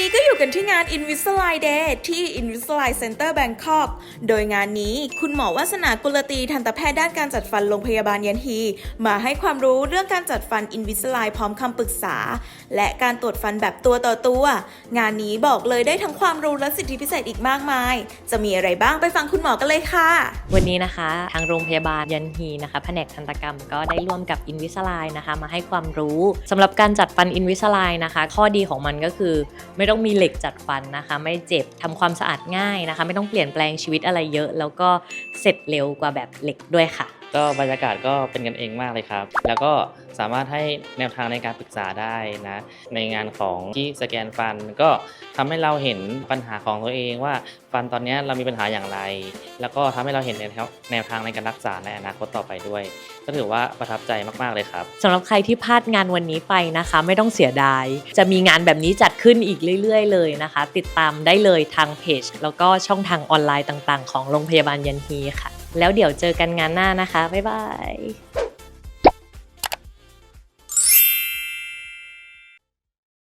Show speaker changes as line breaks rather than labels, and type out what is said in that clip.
นี้ก็อยู่กันที่งาน Invisalign Day ที่ Invisalign Center Bangkok โดยงานนี้คุณหมอวาสนากุลตีทันตแพทย์ด้านการจัดฟันโรงพยาบาลยันฮี มาให้ความรู้เรื่องการจัดฟัน Invisalign พร้อมคำปรึกษา และการตรวจฟันแบบตัวต่อตัว งานนี้บอกเลยได้ทั้งความรู้และสิทธิพิเศษอีกมากมาย จะมีอะไรบ้างไปฟังคุณหมอกันเลยค่ะ
วันนี้นะคะทางโรงพยาบาลยันฮีนะคะแผนกทันตกรรมก็ได้ร่วมกับ Invisalign นะคะมาให้ความรู้สำหรับการจัดฟัน Invisalign นะคะ ข้อดีของมันก็คือไม่ไม่ต้องมีเหล็กจัดฟันนะคะ ไม่เจ็บทำความสะอาดง่ายนะคะ ไม่ต้องเปลี่ยนแปลงชีวิตอะไรเยอะ แล้วก็เสร็จเร็วกว่าแบบเหล็กด้วยค่ะ
ก็บรรยากาศก็เป็นกันเองมากเลยครับ แล้วก็สามารถให้แนวทางในการปรึกษาได้นะ ในงานของที่สแกนฟัน ก็ทำให้เราเห็นปัญหาของตัวเองว่าฟันตอนนี้เรามีปัญหาอย่างไร แล้วก็ทำให้เราเห็นแนวแนวทางในการรักษาในอนาคตต่อไปด้วย ก็ถือว่าประทับใจมาก ๆ เลยครับ
สำหรับใครที่พลาดงานวันนี้ไปนะคะ ไม่ต้องเสียดาย จะมีงานแบบนี้จัดขึ้นอีกเรื่อย ๆ เลยนะคะ ติดตามได้เลยทางเพจแล้วก็ช่องทางออนไลน์ต่าง ๆ ของโรงพยาบาลยันฮีค่ะ แล้วเดี๋ยวเจอกันงานหน้านะคะ บ๊ายบาย